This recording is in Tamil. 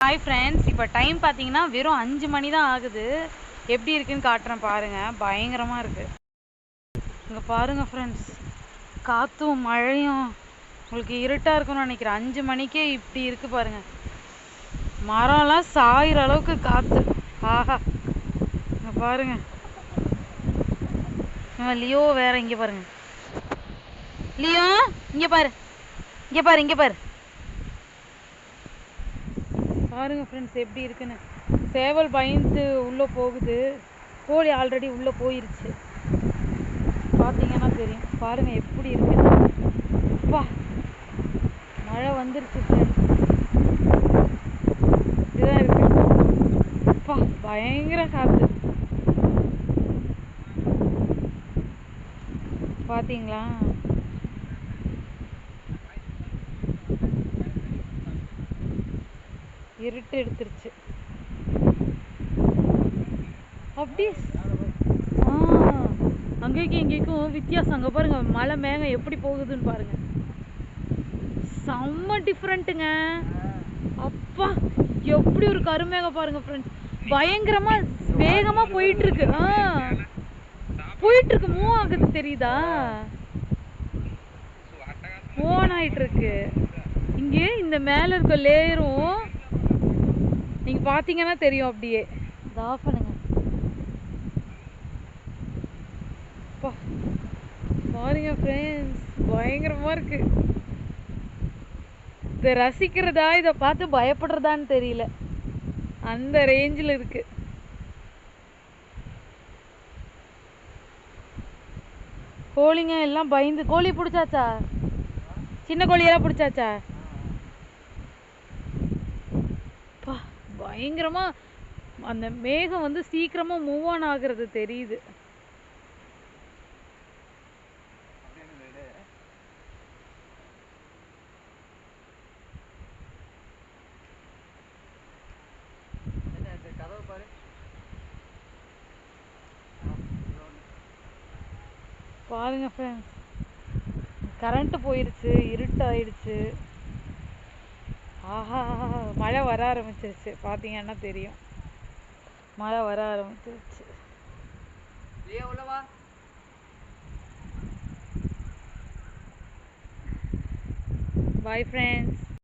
ஹாய் ஃப்ரெண்ட்ஸ் இப்போ டைம் பார்த்தீங்கன்னா வெறும் அஞ்சு மணி தான் ஆகுது. எப்படி இருக்குன்னு காட்டுறேன் பாருங்க. பயங்கரமாக இருக்கு. இங்கே பாருங்க ஃப்ரெண்ட்ஸ் காற்றும் மழையும். உங்களுக்கு இருட்டாக இருக்கும்னு நினைக்கிறேன். அஞ்சு மணிக்கே இப்படி இருக்கு பாருங்க. மரம்லாம் சாயிற அளவுக்கு காற்று ஆஹா. இங்கே பாருங்க. இவன் லியோ வேற இங்கே பாருங்க. லியோ இங்கே பாரு. இங்கே பாரு இங்கே பாரு. பாருங்க ஃப்ரெண்ட்ஸ் எப்படி இருக்குன்னு. சேவல் பயந்து உள்ளே போகுது. கோழி ஆல்ரெடி உள்ளே போயிருச்சு. பார்த்தீங்கன்னா தெரியும். பாருங்க எப்படி இருக்குன்னு அப்பா மழை வந்துருச்சு ஃப்ரெண்ட்ஸ் இதுதான் இருக்கு. அப்பா பயங்கர காற்று பார்த்தீங்களா இருட்டு எடுத்துருச்சு. அப்படி? ஆ. அங்கேயும் இங்கேயும் வித்தியாசம். அங்கே பாருங்க மலை மேகம் எப்படி போகுதுன்னு பாருங்க. செம்ம டிஃப்ரெண்ட்டுங்க அப்பா எப்படி ஒரு கருமேகம் பாருங்க ஃப்ரெண்ட்ஸ் பயங்கரமா வேகமா போயிட்டு இருக்கு ஆ. போயிட்டு இருக்கு மூவ் ஆகுது தெரியுதா? ஓன் ஆயிட்டு இருக்கு இங்கே இந்த மேல இருக்க லேயரும் நீங்க பாத்தீங்கன்னா தெரியும் அப்படியே. இதை ஆஃப் பண்ணுங்க. அப்பா, பாருங்க ஃப்ரெண்ட்ஸ் பயங்கரமா இருக்கு. இதை ரசிக்கிறதா இதை பார்த்து பயப்படுறதான்னு தெரியல. அந்த ரேஞ்சில் இருக்கு. கோழிங்க எல்லாம் பயந்து கோழி பிடிச்சாச்சா? சின்ன கோழியெல்லாம் பிடிச்சாச்சா அப்பா, பயங்கரமா அந்த மேகம் வந்து சீக்கிரமா மூவ் ஆன் ஆகுறது தெரியுது. பாரு பாருங்க ஃப்ரெண்ட்ஸ் கரண்ட் போயிருச்சு இருட்டாயிடுச்சு. ஆஹா மழை வர ஆரம்பிச்சிருச்சு. பார்த்தீங்கன்னா தெரியும். மழை வர ஆரம்பிச்சிருச்சு. Bye friends